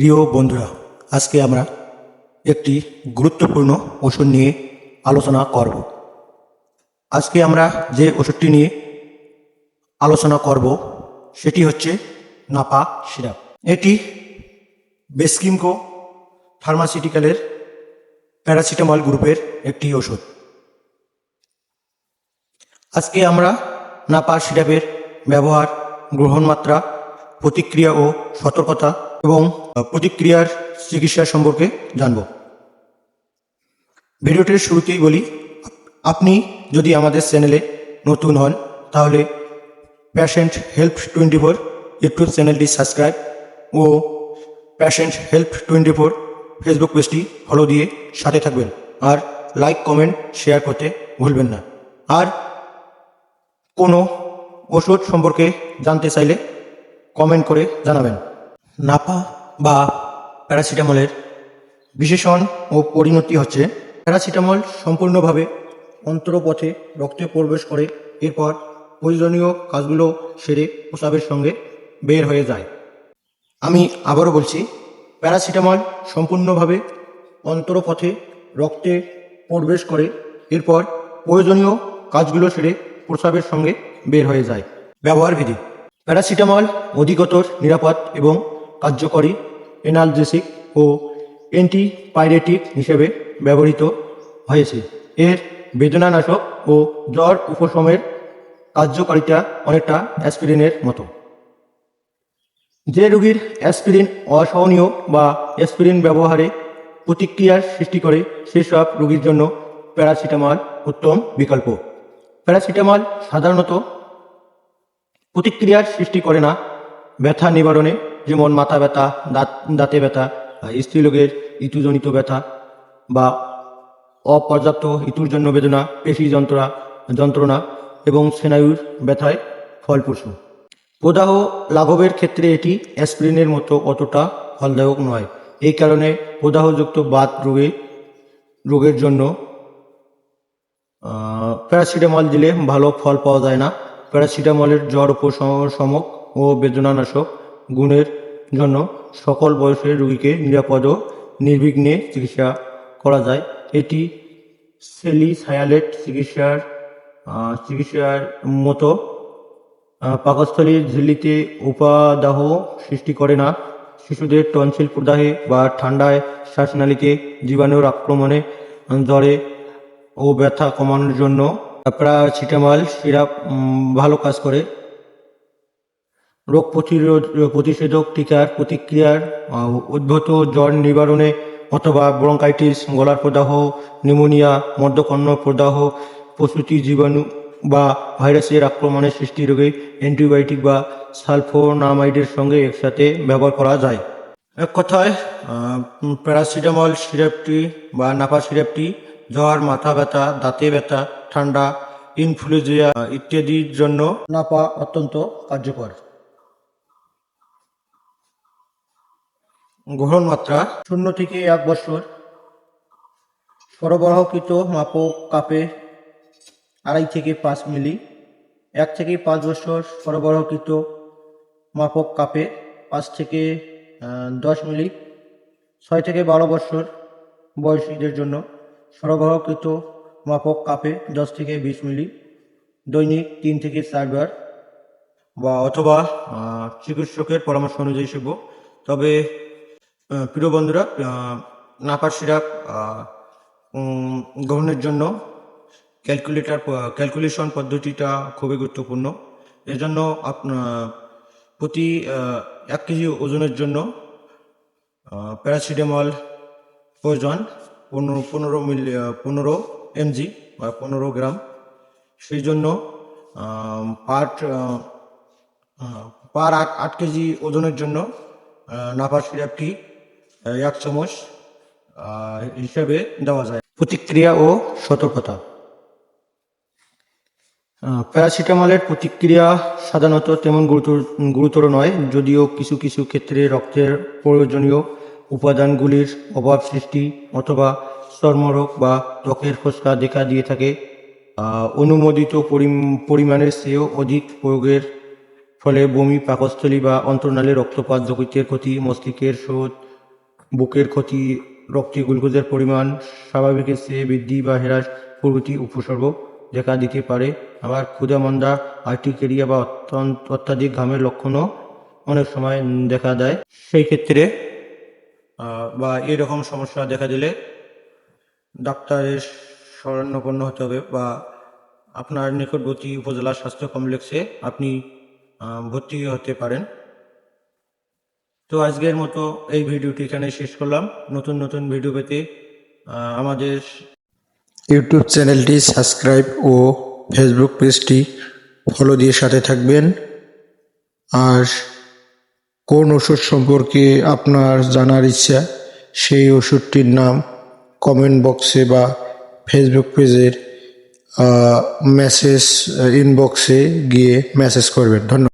প্রিয় বন্ধুরা, আজকে আমরা একটি গুরুত্বপূর্ণ ওষুধ নিয়ে আলোচনা করব। আজকে আমরা যে ওষুধটি নিয়ে আলোচনা করব, সেটি হচ্ছে নাপা সিরাপ। এটি বেসকিমকো ফার্মাসিউটিক্যালের প্যারাসিটামল গ্রুপের একটি ওষুধ। আজকে আমরা নাপা সিরাপের ব্যবহার, গ্রহণমাত্রা, প্রতিক্রিয়া ও সতর্কতা এবং প্রতিক্রিয়ার চিকিৎসা সম্পর্কে জানব। ভিডিওটির শুরুতেই বলি, আপনি যদি আমাদের চ্যানেলে নতুন হন, তাহলে patient help twenty four YouTube চ্যানেলটি সাবস্ক্রাইব ও patient help twenty four Facebook পেজটি ফলো দিয়ে সাথে থাকবেন। আর লাইক, কমেন্ট, শেয়ার করতে ভুলবেন না। আর কোনো ওষুধ সম্পর্কে জানতে চাইলে কমেন্ট করে জানাবেন। নাপা বা প্যারাসিটামলের বিশেষণ ও পরিণতি হচ্ছে। প্যারাসিটামল সম্পূর্ণভাবে অন্তরপথে রক্তে প্রবেশ করে, এরপর প্রয়োজনীয় কাজগুলো সেরে প্রসাবের সঙ্গে বের হয়ে যায়। আমি আবারও বলছি, প্যারাসিটামল সম্পূর্ণভাবে অন্তরপথে রক্তে প্রবেশ করে, এরপর প্রয়োজনীয় কাজগুলো সেরে প্রসাবের সঙ্গে বের হয়ে যায়। ব্যবহার বিধি প্যারাসিটামল অধিকতর নিরাপদ এবং কার্যকরী এনালজেসিক ও অ্যান্টিপাইরেটিক হিসেবে ব্যবহৃত হয়েছে। এর বেদনানাশক ও জ্বর উপশমের কার্যকারিতা অনেকটা অ্যাসপিরিনের মতো। যে রোগীর অ্যাসপিরিন অসহনীয় বা অ্যাসপিরিন ব্যবহারে প্রতিক্রিয়ার সৃষ্টি করে সেসব রোগীর জন্য প্যারাসিটামল উত্তম বিকল্প। প্যারাসিটামল সাধারণত প্রতিক্রিয়ার সৃষ্টি করে না ব্যথা নিবারণে, যেমন মাথা ব্যথা, দাঁত, দাঁতে ব্যথা স্ত্রীলোকের ঋতুজনিত ব্যথা, বা অপর্যাপ্ত ঋতুর জন্য বেদনা, পেশি যন্ত্রণা যন্ত্রণা এবং স্নায়ুর ব্যথায় ফলপ্রসূ। প্রদাহ লাঘবের ক্ষেত্রে এটি অ্যাসপিরিনের মতো অতটা ফলদায়ক নয়। এই কারণে প্রদাহযুক্ত বাত রোগে, রোগের জন্য প্যারাসিটামল দিলে ভালো ফল পাওয়া যায় না। প্যারাসিটামলের জ্বর উপশমক ও বেদনানাশক গুণের জন্য সকল বয়সের রোগীকে নিরাপদ ও নির্বিঘ্নে চিকিৎসা করা যায়। এটি সেলিসায়ালেট চিকিৎসার চিকিৎসার মতো পাকস্থলীর ঝিল্লিতে উপাদাহ সৃষ্টি করে না। শিশুদের টনসিল প্রদাহে বা ঠান্ডায় শ্বাসনালীতে জীবাণুর আক্রমণে জ্বরে ও ব্যথা কমানোর জন্য প্যারাসিটামল সিরাপ ভালো কাজ করে। রোগ প্রতিরোধ প্রতিষেধক টিকার প্রতিক্রিয়ার উদ্ভূত জ্বর নিবারণে অথবা ব্রঙ্কাইটিস, গলার প্রদাহ নিউমোনিয়া মদ্যকর্ণ প্রদাহ, প্রসূতি জীবাণু বা ভাইরাসের আক্রমণের সৃষ্টি রোগে অ্যান্টিবায়োটিক বা সালফোনামাইডের সঙ্গে একসাথে ব্যবহার করা যায়। এক কথায় প্যারাসিটামল সিরাপটি বা নাপা সিরাপটি, জ্বর, মাথা ব্যথা, দাঁতে ব্যথা, ঠান্ডা, ইনফ্লুয়েঞ্জা ইত্যাদির জন্য নাপা অত্যন্ত কার্যকর। গ্রহণ মাত্রা শূন্য থেকে এক বছর। সরবরাহকৃত মাপক কাপে আড়াই থেকে পাঁচ মিলি। এক থেকে পাঁচ বছর সরবরাহকৃত মাপক কাপে পাঁচ থেকে দশ মিলি। ছয় থেকে বারো বছর বয়সীদের জন্য সরবরাহকৃত মাপক কাপে দশ থেকে বিশ মিলি। দৈনিক তিন থেকে চারবার বা অথবা চিকিৎসকের পরামর্শ অনুযায়ী সেব তবে প্রিয় বন্ধুরা নাপার সিরাপ গ্রহণের জন্য ক্যালকুলেটার ক্যালকুলেশন পদ্ধতিটা খুবই গুরুত্বপূর্ণ। এজন্য আপনার প্রতি এক কেজি ওজনের জন্য আহ, প্যারাসিটামল প্রয়োজন পনেরো পনেরো মিলি পনেরো এমজি বা পনেরো গ্রাম। সেই জন্য আহ, পার আট আট কেজি ওজনের জন্য নাপার সিরাপটি এক চামচ হিসেবে দেওয়া যায়। প্রতিক্রিয়া ও সতর্কতা। প্যারাসিটামলের প্রতিক্রিয়া সাধারণত তেমন গুরুতর গুরুতর নয়, যদিও কিছু কিছু ক্ষেত্রে রক্তের প্রয়োজনীয় উপাদানগুলির অভাব সৃষ্টি অথবা চর্মরোগ বা ত্বকের ফোসকা দেখা দিয়ে থাকে। অনুমোদিত পরিম- পরিমাণের চেয়েও অধিক প্রয়োগের ফলে বমি, পাকস্থলী বা অন্তর্নালে রক্তপাত, যকৃতের ক্ষতি, মস্তিষ্কের শোধ বুকের ক্ষতি, রক্তে গ্লুকোজের পরিমাণ স্বাভাবিকের চেয়ে বৃদ্ধি বা হ্রাস, প্রভৃতি উপসর্গ দেখা দিতে পারে। আবার ক্ষুধামন্দা, আর্টিকেরিয়া বা অত্যন্ত অত্যাধিক ঘামের লক্ষণও অনেক সময় দেখা দেয়। সেই ক্ষেত্রে বা এরকম সমস্যা দেখা দিলে ডাক্তারের শরণাপন্ন হতে হবে বা আপনার নিকটবর্তী উপজেলা স্বাস্থ্য কমপ্লেক্সে আপনি ভর্তি হতে পারেন। তো আজকের মতো এই ভিডিওটি এখানে শেষ করলাম। নতুন নতুন ভিডিও পেতে আমাদের ইউটিউব চ্যানেলটি সাবস্ক্রাইব ও ফেসবুক পেজটি ফলো দিয়ে সাথে থাকবেন। আর কোন ওষুধ সম্পর্কে আপনার জানার ইচ্ছা, সেই ওষুধটির নাম কমেন্ট বক্সে বা ফেসবুক পেজের মেসেজ ইনবক্সে গিয়ে মেসেজ করবেন। ধন্যবাদ।